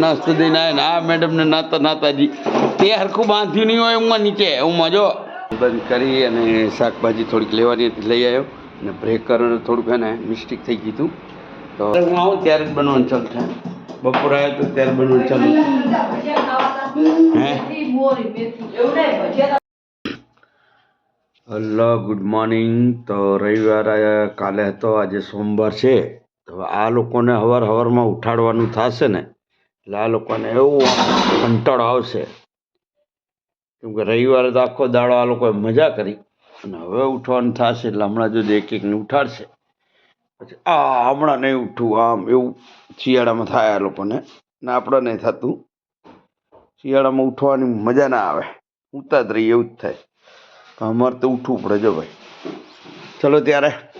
નાસ્તો દઈને મેડમ ને નાતા નાતાજી. તે હરખું બાંધ્યું નહીં હોય એમાં નીચે એમાં જો. બંધ કરી અને શાકભાજી થોડીક લેવાની હતી, લઈ આવ્યો. અને બ્રેક કરવાનું થોડુંક એને મિસ્ટેક થઈ ગયું તો હું ત્યારે જ બનવાનું ચાલુ થાય. બપોર આવ્યો તો ત્યારે બનવાનું ચાલુ હે? હલો ગુડ મોર્નિંગ તો રવિવાર કાલે હતો આજે સોમવાર છે. તો આ લોકોને હવાર હવારમાં ઉઠાડવાનું થશે ને એટલે આ લોકોને એવું કંટાળો આવશે. કેમ કે રવિવારે તો આખો દાડો આ લોકોએ મજા કરી અને હવે ઉઠવાનું થશે એટલે હમણાં જો એક એકને ઉઠાડશે. પછી આ હમણાં નહીં ઉઠવું, આમ એવું શિયાળામાં થાય આ લોકોને. ને આપણે નહીં થતું. શિયાળામાં ઉઠવાની મજા ના આવે. ઉતા જ એવું જ થાય. તો અમારે તો ઉઠવું પડે જો ભાઈ. ચલો ત્યારે.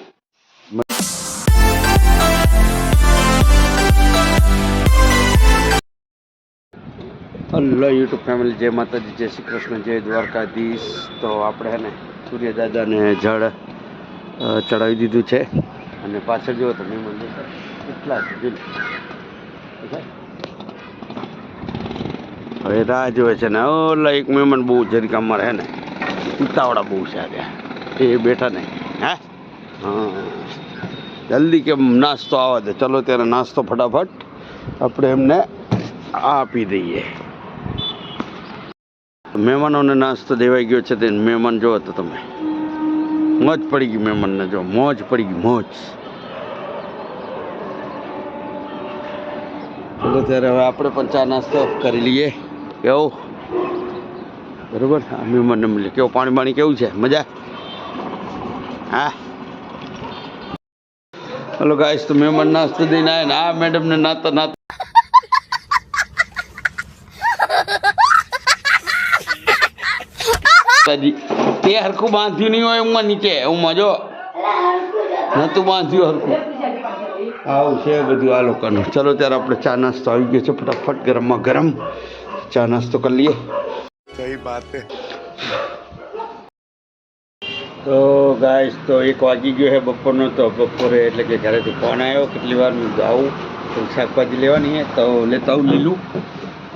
હલો યુટ્યુબ ફેમિલી જય માતાજી, જય શ્રી કૃષ્ણ, જય દ્વારકાધીશ. તો આપણે ને સૂર્યદાદાને જળ ચડાવી દીધું છે. અને પાછળ જુઓ તો મહેમાન દેખાય. કેટલા છે હવે રાહ જોવે છે ને. ઓલા એક મહેમાન બહુ જરીકા અમારે હે ને. ઉતાવળા બહુ છે આજે. એ બેઠા ને. હે? હા. જલ્દી કેમ નાસ્તો આવવા દે. ચલો ત્યારે નાસ્તો ફટાફટ. આપણે એમને આપી દઈએ. મહેમાનોને નાસ્તો દેવાઈ ગયો છે તે મહેમાન જોવો તો તમે. મોજ પડી ગઈ મહેમાનને જો, મોજ પડી ગઈ, મોજ. ચલો ત્યારે હવે આપણે પણ ચા નાસ્તો કરી લઈએ. કેવું? બરોબર? આ મહેમાનને મળીએ. કેવું, પાણી પાણી કેવું છે? મજા? હા? હલો ગાઈશ તો મહેમાન નાસ્તો દઈને આવ્યા ને આ મેડમને નાતા નાતા માતાજી તે હરખું બાંધ્યું નહીં હોય એમાં નીચે એમાં જો. નહોતું બાંધ્યું હરખું. આવું છે બધું આ લોકોનું. ચલો ત્યારે આપણે ચા નાસ્તો આવી ગયો છે ફટાફટ ગરમમાં ગરમ ચા નાસ્તો કરી લઈએ સહી વાત તો ગાય તો એક વાગી ગયો છે બપોરનો તો બપોરે એટલે કે ઘરેથી ફોન આવ્યો કેટલી વાર હું જાઉં શાકભાજી લેવાની છે તો લેતા આવું લીલું.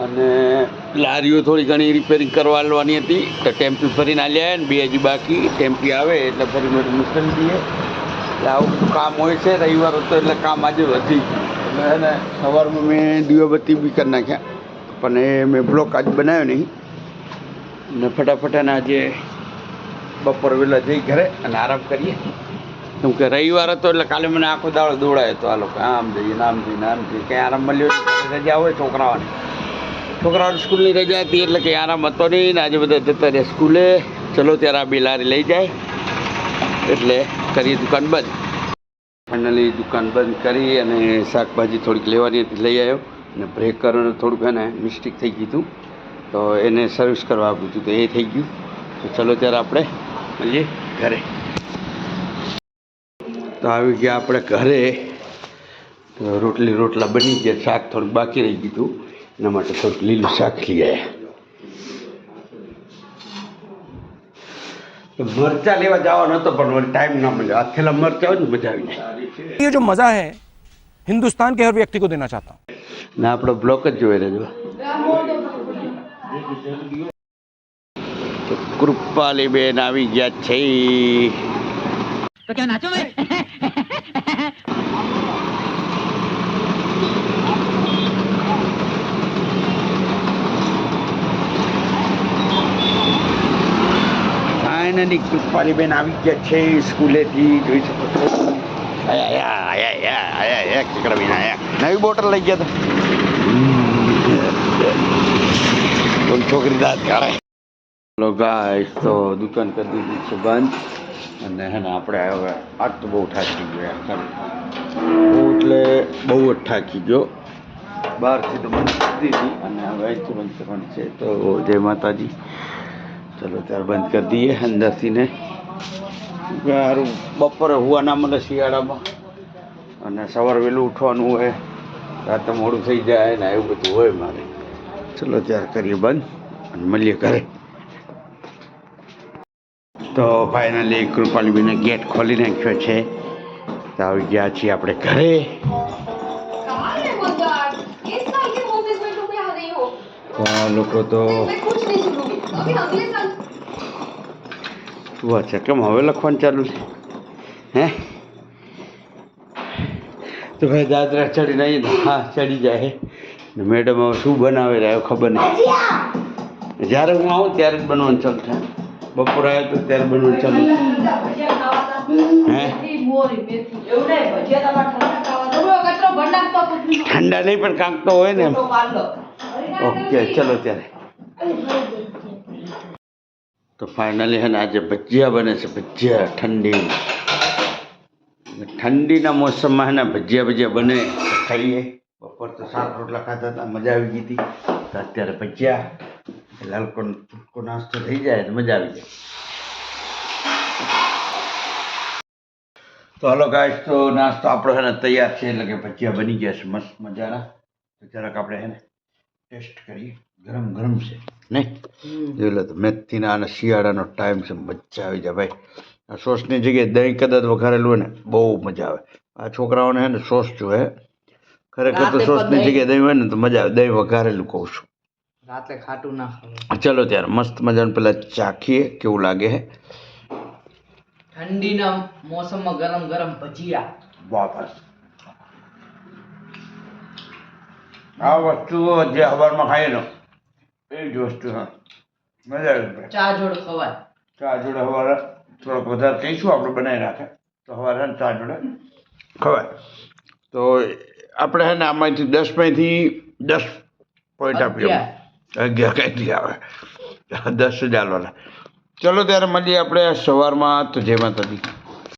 અને લારીઓ થોડી ઘણી રિપેરિંગ કરવા લેવાની હતી. તો ટેમ્પી ફરીને આલ્યા ને, બે હજી બાકી. ટેમ્પી આવે એટલે ફરી મેં મોકલી દઈએ. એટલે આવું બધું કામ હોય છે, રવિવાર હતો એટલે કામ આજે વધી એટલે હે ને, સવારમાં મેં દીવાબત્તી બી કરી નાખ્યા. પણ એ મેં બ્લોક આજ બનાવ્યો નહીં. ને ફટાફટ એને આજે બપોર વહેલા જઈ ઘરે અને આરામ કરીએ. કેમ કે રવિવાર હતો એટલે કાલે મને આખો દાડો દોડાયો હતો આ લોકો. આમ જઈએ આમ જઈને આમ જઈએ. ક્યાં આરામ મળ્યો રજા હોય છોકરાઓને. છોકરાઓની સ્કૂલની રજા હતી એટલે કંઈ આરામ હતો નહીં ને આજે બધા જતા રહ્યા સ્કૂલે ચલો ત્યારે આ બિલારી લઈ જાય. એટલે કરીએ દુકાન બંધ. ફાઇનલી દુકાન બંધ કરી અને શાકભાજી થોડીક લેવાની હતી, લઈ આવ્યો. અને બ્રેક કરવાનું થોડુંક એને મિસ્ટેક થઈ ગયું હતું. તો એને સર્વિસ કરવા આપ્યું હતું, તો એ થઈ ગયું. તો ચલો ત્યારે આપણે મળીએ ઘરે. તો આવી ગયા આપણે ઘરે. રોટલી રોટલા બની ગયા, શાક થોડુંક બાકી રહી ગયું હતું. એના માટે થોડુંક લીલું શાક લઈ મરચા લેવા જવાનો હતો પણ ટાઈમ ના મળ્યો. આ મરચા હોય ને મજા આવી જાય. જો મજા હે હિન્દુસ્તાન કે હર વ્યક્તિ કો દેના ચાહતા હું. ના આપણો બ્લોક જ જોઈ રહ્યો કૃપાલી બેન આવી ગયા છે. તો કે નાચો મે ફાઇનલી કૃપાલી બેન આવી ગયા છે સ્કૂલેથી જોઈ શકો છો. નવી બોટલ લઈ ગયા હતા. છોકરી દાંત કાઢે. હેલો ગાઈસ તો દુકાન કરી દીધી છે બંધ. અને હે ને આપણે હવે આજ તો બહુ થાકી ગયા. એટલે બહુ જ થાકી ગયો. બહારથી તો બંધ કરી દીધી. અને હવે અહીંથી બંધ કરવાની છે. તો જય માતાજી. ચલો ત્યારે બંધ કરી દઈએ અંદરથી ને સારું. બપોરે હુવા ના મળે શિયાળામાં. અને સવાર વહેલું ઉઠવાનું હોય રાતે મોડું થઈ જાય ને એવું બધું હોય મારે. ચલો ત્યારે કરીએ બંધ અને મળીએ ઘરે. તો ફાઇનલી કૃપાલીબીને ગેટ ખોલી નાખ્યો છે. તો આવી ગયા છીએ આપણે ઘરે. લોકો તો શું વાત છે કેમ હવે લખવાનું ચાલુ છે હે તો ભાઈ દાદરા ચડી નહીં હા ચડી જાય ને મેડમ હવે શું બનાવે રહ્યો ખબર નહીં જ્યારે હું આવું ત્યારે જ બનવાનું ચાલુ થાય। બપોર આવ્યો તો ત્યારે બનવાનું ચાલુ હે? ઠંડા નહીં, પણ કાંક તો હોય ને ઓકે, ચલો ત્યારે. તો ફાઇનલી હે ને આજે ભજીયા બને છે, ભજીયા ઠંડી. ઠંડીના મોસમમાં હે ને ભજીયા ભજીયા બને ખાઈએ. બપોર તો સાત રોટલા ખાતા હતા, મજા આવી ગઈ હતી. તો અત્યારે ભજીયા, એટલે હલકો નાસ્તો થઈ જાય તો મજા આવી જાય. તો હલો ગાઈસ તો નાસ્તો આપણો હે ને તૈયાર છે, એટલે કે ભજીયા બની ગયા છે, મસ્ત મજાના. તો જરાક આપણે હે ને ટેસ્ટ કરીએ ગરમ ગરમ છે. નહીં? જોઈ લો તો મેથીના અને શિયાળાનો ટાઈમ છે મજા આવી જાય ભાઈ. આ સોસની જગ્યાએ દહીં કદાચ વઘારેલું હોય ને બહુ મજા આવે. આ છોકરાઓને હે ને સોસ જોવે ખરેખર તો સોસની જગ્યાએ દહીં હોય ને તો મજા આવે. દહીં વઘારેલું કહું છું. રાત્રે ખાટું ના ખાવું. ચલો ત્યારે મસ્ત મજાનું પેલા ચાખીએ કેવું લાગે હે? ઠંડીના મોસમમાં ગરમ ગરમ ભજીયા. વાપસ આ વસ્તુઓ જે હવારમાં ખાઈએ નો એ જ વસ્તુ હા. મજા આવે ચા જોડે ખવાય ચા જોડે સવારે થોડોક વધારે કહીશું આપણે બનાવી રાખે. તો સવારે છે ને ચા જોડે. ખવાય. તો આપણે છે ને આમાંથી દસમાંથી દસ પોઈન્ટ આપીએ અગિયાર. કાંઈથી આવે? દસ જ હાલવાના ચલો ત્યારે મળીએ આપણે સવારમાં તો જેમાં માતાજી.